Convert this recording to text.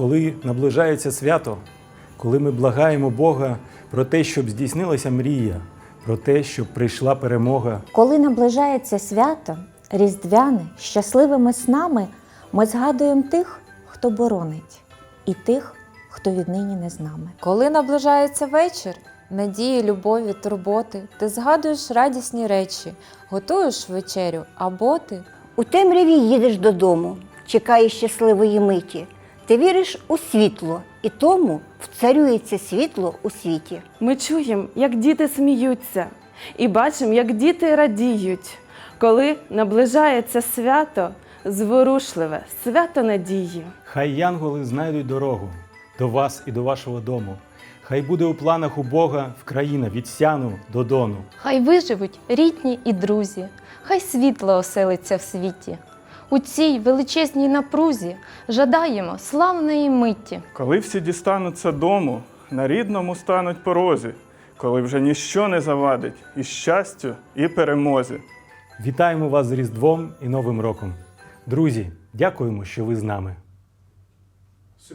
коли наближається свято, коли ми благаємо Бога про те, щоб здійснилася мрія, про те, щоб прийшла перемога, Коли наближається свято, різдвяне, щасливими снами, ми згадуємо тих, хто боронить, і тих, хто віднині не з нами. Коли наближається вечір, надії, любові, турботи, ти згадуєш радісні речі, готуєш вечерю або ти У темряві їдеш додому, чекаєш щасливої миті. Ти віриш у світло, і тому вцарюється світло у світі. Ми чуємо, як діти сміються, і бачимо, як діти радіють, коли наближається свято зворушливе, свято надії. Хай янголи знайдуть дорогу до вас і до вашого дому. Хай буде у планах у Бога в країна від сяну до дону. Хай виживуть рідні і друзі, хай світло оселиться в світі. У цій величезній напрузі жадаємо славної митті. Коли всі дістануться дому, на рідному стануть порозі, коли вже ніщо не завадить і щастю, і перемозі. Вітаємо вас з Різдвом і Новим роком. Друзі, дякуємо, що ви з нами.